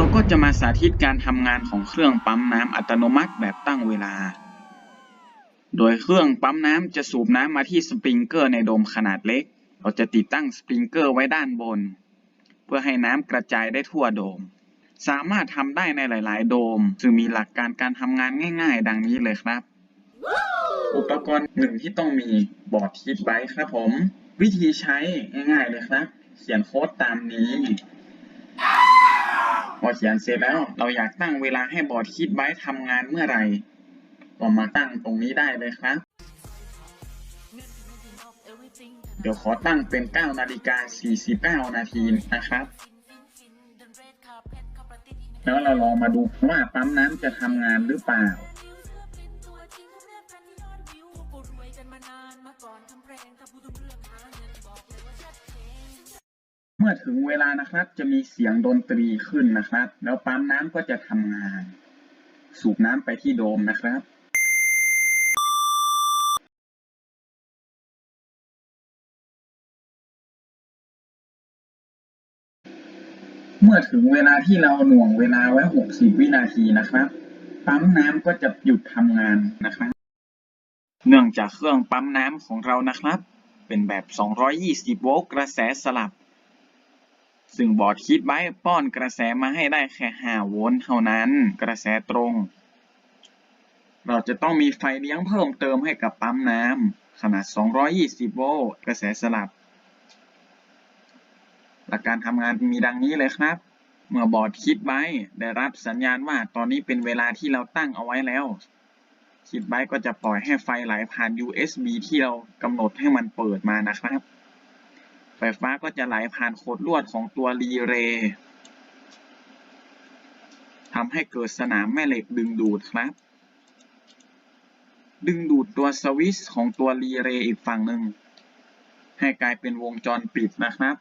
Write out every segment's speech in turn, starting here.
เราก็จะมาสาธิตการทำงานของเครื่องปั๊มน้ำอัตโนมัติแบบตั้งเวลา โดยเครื่องปั๊มน้ำจะสูบน้ำมาที่สปริงเกอร์ในโดมขนาดเล็ก เราจะติดตั้งสปริงเกอร์ไว้ด้านบน เพื่อให้น้ำกระจายได้ทั่วโดม สามารถทำได้ในหลาย ๆ โดมซึ่งมีหลักการการทำงานง่าย ๆ ดังนี้เลยครับ อุปกรณ์หนึ่งที่ต้องมีบอร์ดฮีทไบค์ครับผม วิธีใช้ง่าย ๆ เลยครับ เขียนโค้ดตามนี้ เขียนเสร็จแล้ว เราอยากตั้งเวลาให้บอร์ดฮีทไบค์ทำงานเมื่อไหร่ก็มาตั้งตรงนี้ได้เลยครับ เดี๋ยวขอตั้งเป็น 9 นาฬิกา 49 นาทีนะครับ แล้วเราลองมาดูว่าปั๊มน้ำจะทำงานหรือเปล่า เมื่อถึงเวลานะครับจะมีเสียงดนตรีขึ้นนะครับ แล้วปั๊มน้ำก็จะทำงาน สูบน้ำไปที่โดมนะครับ เมื่อถึงเวลาที่เราหน่วงเวลาไว้ 60 วินาทีนะครับ ปั๊มน้ำก็จะหยุดทำงานนะครับ เนื่องจากเครื่องปั๊มน้ำของเรานะครับ เป็นแบบ 220 โวลต์กระแสสลับ ซึ่งบอร์ดคิดไว้ป้อนกระแสมาให้ได้แค่ 5 โวลต์เท่านั้น กระแสตรง เราจะต้องมีไฟเลี้ยงเพิ่มเติมให้กับปั๊มน้ำขนาด 220 โวลต์ กระแสสลับ หลักการทำงานมีดังนี้เลยครับ เมื่อบอร์ดคิดไว้ได้รับสัญญาณว่าตอนนี้เป็นเวลาที่เราตั้งเอาไว้แล้วคิดไว้ก็จะปล่อยให้ไฟไหลผ่าน USB ที่เรากำหนดให้มันเปิดมานะครับ ไฟฟ้าก็จะไหลผ่านโคดลวดของตัวรีเลย์ทำให้เกิดสนามแม่เหล็กดึงดูดครับ ดึงดูดตัวสวิตช์ของตัวรีเลย์อีกฝั่งหนึ่ง ให้กลายเป็นวงจรปิดนะครับ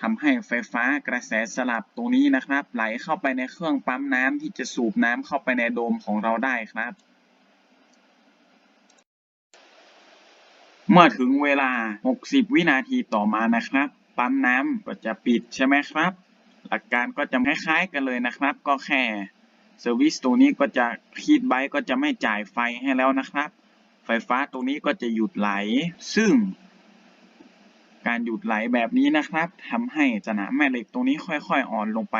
ทำให้ไฟฟ้ากระแสสลับตรงนี้นะครับ ไหลเข้าไปในเครื่องปั๊มน้ำที่จะสูบน้ำเข้าไปในโดมของเราได้ครับ เมื่อถึงเวลา 60 วินาทีต่อมานะครับ ปั๊มน้ำก็จะปิดใช่ไหมครับ หลักการก็จะคล้ายๆกันเลยนะครับ ก็แค่เซอร์วิสตัวนี้ก็จะฮีทไบค์ก็จะไม่จ่ายไฟให้แล้วนะครับ ไฟฟ้าตรงนี้ก็จะหยุดไหล ซึ่ง การหยุดไหลแบบนี้นะครับทำให้สนามแม่เหล็กตรงนี้ค่อยๆ อ่อนลงไป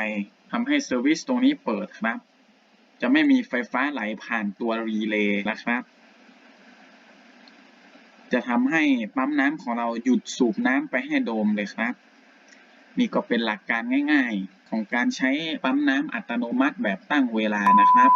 ทำให้เซอร์วิสตรงนี้เปิดครับ จะไม่มีไฟฟ้าไหลผ่านตัวรีเลย์นะครับ จะทำให้ปั๊มน้ำของเราหยุดสูบน้ำไปให้โดมเลยครับ นี่ก็เป็นหลักการง่าย ๆ ของการใช้ปั๊มน้ำอัตโนมัติแบบตั้งเวลานะครับ